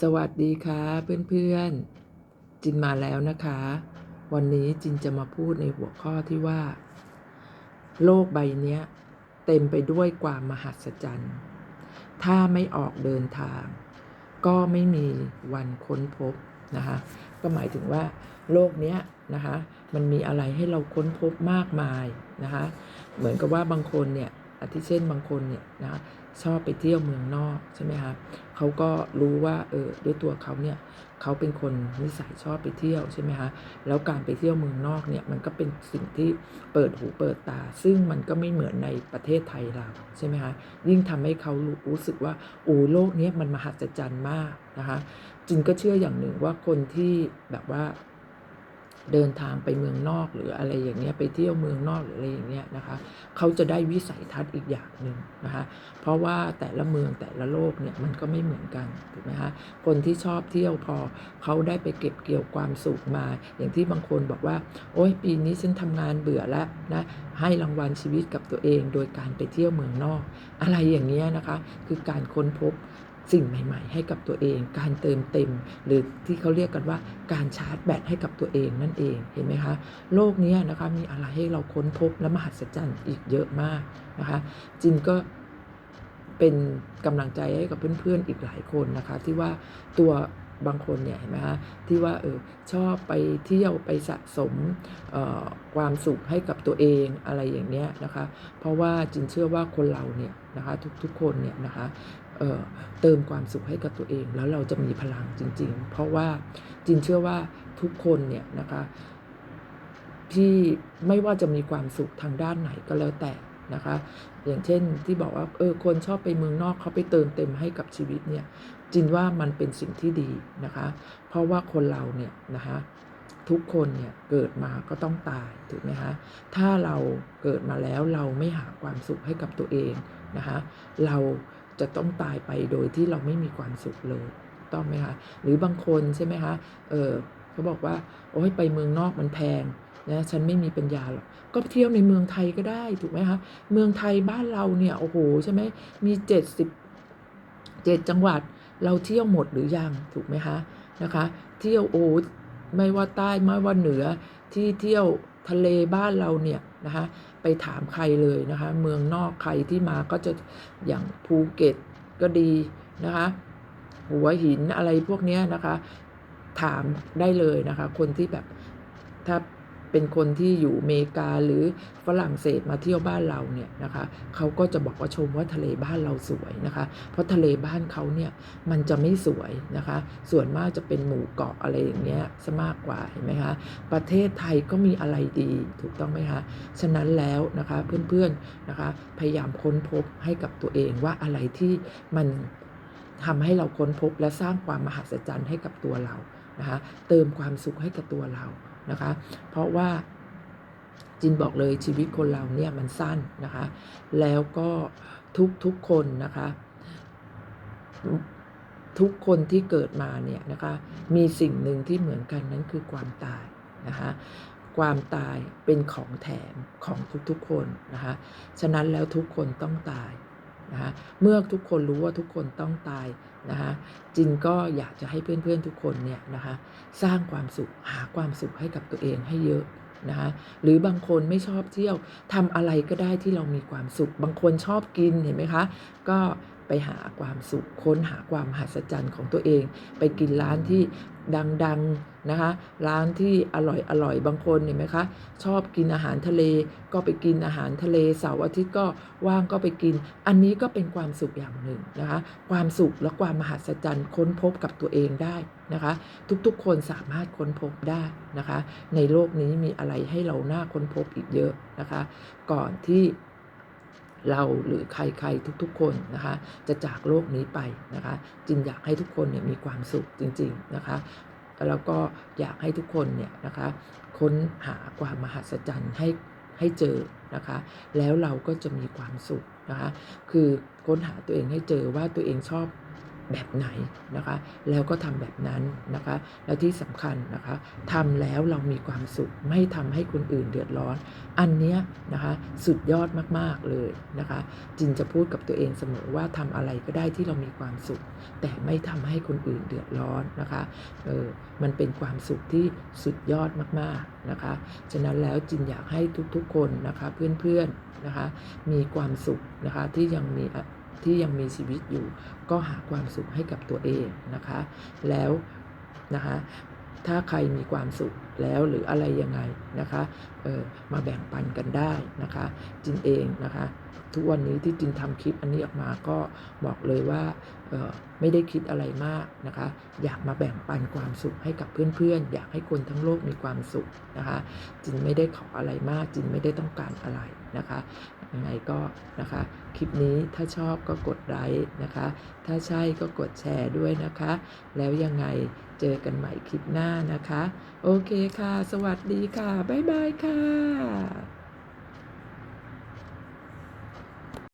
สวัสดีค่ะเพื่อนๆ จินมาแล้วนะคะ วันนี้จินจะมาพูดในหัวข้อที่ว่า โลกใบนี้เต็มไปด้วยความมหัศจรรย์ ถ้าไม่ออกเดินทาง ก็ไม่มีวันค้นพบนะคะ ก็หมายถึงว่า โลกนี้นะคะ มันมีอะไรให้เราค้นพบมากมายนะคะ เหมือนกับว่าบางคนเนี่ย อาทิเช่นบางคนเนี่ยนะคะชอบไปเที่ยวเมืองนอกใช่ไหมคะเขาก็รู้ว่าเออด้วยตัวเขาเนี่ยเขาเป็นคนนิสัยชอบไปเที่ยวใช่ไหมคะแล้วการไปเที่ยวเมืองนอกเนี่ยมันก็เป็นสิ่งที่เปิดหูเปิดตา ซึ่งมันก็ไม่เหมือนในประเทศไทยเราใช่ไหมคะยิ่งทำให้เขารู้สึกว่าโอ้โลกนี้มันมหัศจรรย์มากนะคะจินก็เชื่ออย่างหนึ่งว่าคนที่แบบว่า เดินทางไปเมืองนอกหรืออะไรอย่างเงี้ยไปเที่ยวเมืองนอกหรืออะไรอย่างเงี้ยนะคะเขาจะได้วิสัยทัศน์อีกอย่างหนึ่งนะคะเพราะว่าแต่ละเมืองแต่ละโลกเนี่ยมันก็ไม่เหมือนกันถูกไหมคะคนที่ชอบเที่ยวพอเขาได้ไปเก็บเกี่ยวความสุขมา อย่างที่บางคนบอกว่า โอ้ยปีนี้ฉันทำงานเบื่อแล้วนะให้รางวัลชีวิตกับตัวเอง โดยการไปเที่ยวเมืองนอก อะไรอย่างเงี้ยนะคะ คือการค้นพบ สิ่งใหม่ ๆ ให้กับตัวเอง การเติมเต็ม หรือที่เขาเรียกกันว่าการชาร์จแบตให้กับตัวเองนั่นเองเห็นไหมคะโลกนี้นะคะมีอะไรให้เราค้นพบและมหัศจรรย์อีกเยอะมากนะคะจินก็เป็นกำลังใจให้กับเพื่อนๆอีกหลายคนนะคะที่ว่าตัวบางคนเนี่ยเห็นไหมคะที่ว่าเออชอบไปเที่ยวไปสะสมความสุขให้กับตัวเองอะไรอย่างเนี้ยนะคะ เพราะว่าจินเชื่อว่าคนเราเนี่ยนะคะทุกๆคนเนี่ยนะคะ เติมความสุขให้กับตัวเอง แล้วเราจะมีพลังจริง ๆ เพราะว่าจินเชื่อว่าทุกคนเนี่ยนะคะที่ไม่ว่าจะมีความสุขทางด้านไหนก็แล้วแต่นะคะ อย่างเช่นที่บอกว่าเออคนชอบไปเมืองนอกเขาไปเติมเต็มให้กับชีวิตเนี่ยจินว่ามันเป็นสิ่งที่ดีนะคะ เพราะว่าคนเราเนี่ยนะคะทุกคนเนี่ยเกิดมาก็ต้องตายถูกไหมคะถ้าเราเกิดมาแล้วเราไม่หาความสุขให้กับตัวเองนะคะ เรา จะต้องตายไปโดยที่เราไม่มีความสุขเลยต้องไหมคะหรือบางคนใช่ไหมคะเออเขาบอกว่าโอ้ยไปเมืองนอกมันแพงนะฉันไม่มีปัญญาหรอกก็เที่ยวในเมืองไทยก็ได้ถูกไหมคะเมืองไทยบ้านเราเนี่ยโอ้โหใช่ไหมมีเจ็ดสิบเจ็ดจังหวัดเราเที่ยวหมดหรือยังถูกไหมคะนะคะ เที่ยวโอ้ไม่ว่าใต้ไม่ว่าเหนือที่เที่ยวทะเลบ้านเราเนี่ยนะคะ ไปถามใครเลยนะคะ เมืองนอกใครที่มาก็จะอย่างภูเก็ตก็ดีนะคะ หัวหินอะไรพวกนี้นะคะ ถามได้เลยนะคะ คนที่แบบถ้า เป็นคนที่อยู่อเมริกาหรือฝรั่งเศสมาเที่ยวบ้านเราเนี่ยนะคะเขาก็จะบอกว่าชมว่าทะเลบ้านเราสวยนะคะ เพราะทะเลบ้านเขาเนี่ยมันจะไม่สวยนะคะ ส่วนมากจะเป็นหมู่เกาะอะไรอย่างเงี้ยซะมากกว่าเห็นไหมคะประเทศไทยก็มีอะไรดีถูกต้องไหมคะฉะนั้นแล้วนะคะเพื่อนๆนะคะพยายามค้นพบให้กับตัวเองว่าอะไรที่มันทำให้เราค้นพบและสร้างความมหัศจรรย์ให้กับตัวเรานะคะเติมความสุขให้กับตัวเรา นะคะ เพราะว่าจินบอกเลยชีวิตคนเราเนี่ยมันสั้นนะคะ แล้วก็ทุกทุกคนนะคะ ทุกคนที่เกิดมาเนี่ยนะคะ มีสิ่งหนึ่งที่เหมือนกันนั้นคือความตายนะคะความตายเป็นของแถมของทุกๆคนนะคะ ฉะนั้นแล้วทุกคนต้องตาย นะคะเมื่อทุกคนรู้ว่าทุกคนต้องตายนะคะจินก็อยากจะให้เพื่อนๆทุกคนเนี่ยนะคะสร้างความสุขหาความสุขให้กับตัวเองให้เยอะนะคะหรือบางคนไม่ชอบเที่ยวทำอะไรก็ได้ที่เรามีความสุข บางคนชอบกินเห็นไหมคะ ก็ ไปหาความสุขค้นหาความมหัศจรรย์ของตัวเอง ไปกินร้านที่ดังๆนะคะ ร้านที่อร่อยอร่อยบางคนเห็นไหมคะชอบกินอาหารทะเลก็ไปกินอาหารทะเลเสาร์อาทิตย์ก็ว่างก็ไปกิน อันนี้ก็เป็นความสุขอย่างหนึ่งนะคะ ความสุขและความมหัศจรรย์ค้นพบกับตัวเองได้นะคะ ทุกๆ คนสามารถค้นพบได้นะคะ ในโลกนี้มีอะไรให้เราหน้าค้นพบอีกเยอะนะคะ ก่อนที่ เราหรือใครๆทุกๆคนนะคะ จะจากโลกนี้ไปนะคะ จึงอยากให้ทุกคนเนี่ยมีความสุขจริง ๆนะคะแล้วก็อยากให้ทุกคนเนี่ยนะคะค้นหาความมหัศจรรย์ให้ให้เจอนะคะ แล้วเราก็จะมีความสุขนะคะ คือค้นหาตัวเองให้เจอว่าตัวเองชอบ แบบไหนนะคะ แล้วก็ทำแบบนั้นนะคะ แล้วที่สำคัญนะคะทำแล้วเรามีความสุขไม่ทำให้คนอื่นเดือดร้อน อันเนี้ยนะคะสุดยอดมากๆเลยนะคะ จินจะพูดกับตัวเองเสมอว่าทำอะไรก็ได้ที่เรามีความสุข แต่ไม่ทำให้คนอื่นเดือดร้อนนะคะเออมันเป็นความสุขที่สุดยอดมากๆนะคะฉะนั้นแล้วจินอยากให้ทุกๆคนนะคะเพื่อนๆนะคะมีความสุขนะคะที่ยังมี ที่ยังมีชีวิตอยู่ ก็หาความสุขให้กับตัวเองนะคะ แล้วนะคะ ถ้าใครมีความสุข แล้วหรืออะไรยังไงนะคะเออมาแบ่งปันกันได้นะคะ จินเองนะคะ ทุกวันนี้ที่จินทำคลิปอันนี้ออกมาก็บอกเลยว่าเออไม่ได้คิดอะไรมากนะคะ อยากมาแบ่งปันความสุขให้กับเพื่อนๆ อยากให้คนทั้งโลกมีความสุขนะคะ จินไม่ได้ขออะไรมาก จินไม่ได้ต้องการอะไรนะคะยังไงก็นะคะ คลิปนี้ถ้าชอบก็กดไลค์นะคะ ถ้าใช่ก็กดแชร์ด้วยนะคะ แล้วยังไงเจอกันใหม่คลิปหน้านะคะ โอเคค่ะ สวัสดีค่ะ บ๊ายบายค่ะ